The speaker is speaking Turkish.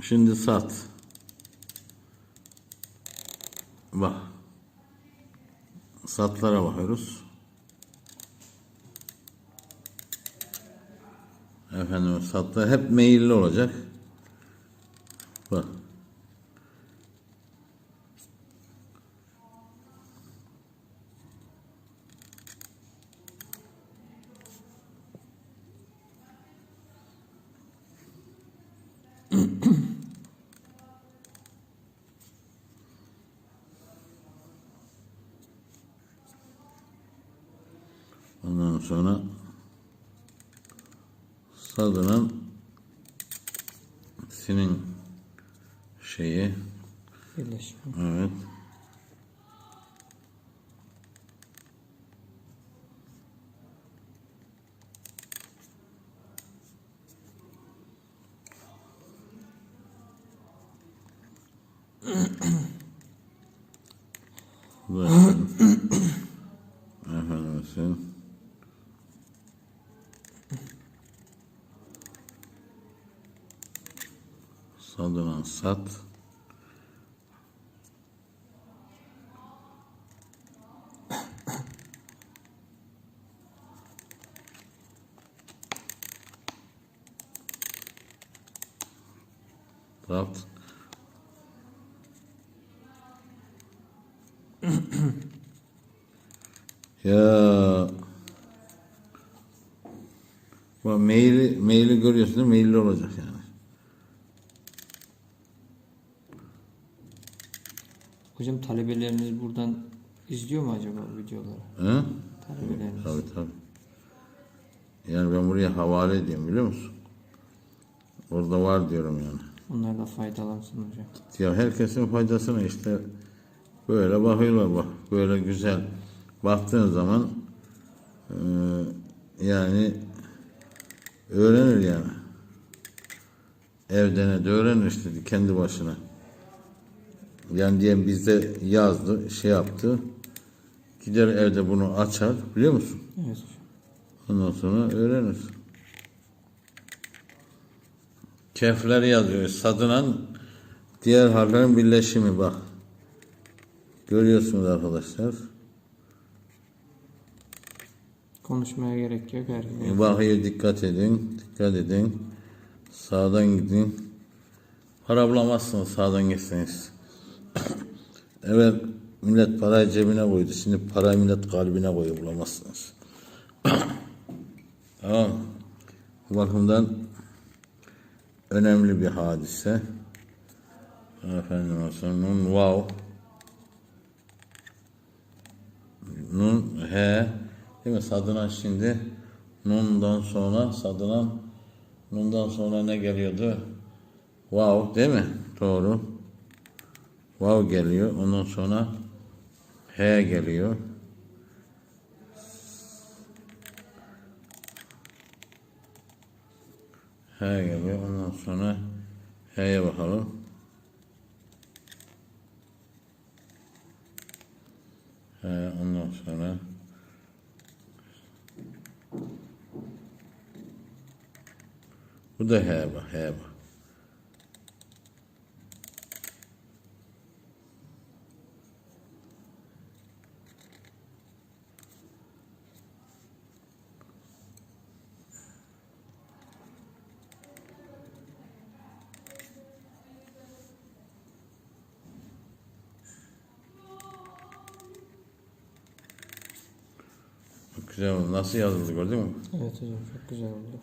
Şimdi sat. Bak. Satlara bakıyoruz. Efendim satlar hep meyilli olacak. Bak. Ondan sonra sadının senin şeyi Birleşme. evet Bu efendim. Efendim sen. Sadınan sat. Raft. ya Bak maili, maili görüyorsun değil olacak yani. Hocam talebeleriniz buradan izliyor mu acaba videoları? He? Talebeleriniz. Tabii tabii. Yani ben buraya havale ediyorum biliyor musun? Orada var diyorum yani. Onlar da faydalansın hocam. Ya herkesin faydasına işte böyle bakıyorlar bak. Böyle güzel baktığın zaman eee, yani öğrenir yani. Evden de öğrenir işte kendi başına. Yani diyelim bizde yazdı, şey yaptı. Gider evde bunu açar biliyor musun? Evet hocam. Ondan sonra öğrenir. Kefler yazıyor. Sadınan diğer harflerin birleşimi bak. Görüyorsunuz arkadaşlar. Konuşmaya gerek yok. Herkes. Bakıyor dikkat edin. Dikkat edin. Sağdan gidin. Para bulamazsınız sağdan geçseniz. Evet millet parayı cebine koydu. Şimdi parayı millet kalbine koyuyor bulamazsınız. tamam. Bu bakımdan önemli bir hadise. Efendim olsun. Nun wow. Nun he. Değil mi? Sadınan şimdi nundan sonra sadınan nundan sonra ne geliyordu? Wow değil mi? Doğru. Wow geliyor. Ondan sonra he geliyor. He geliyor. Ondan sonra he'ye bakalım. He, ondan sonra bu da he bak, he bak. Çok güzel oldu. Nasıl yazıldı gördün mü? Evet hocam çok güzel oldu.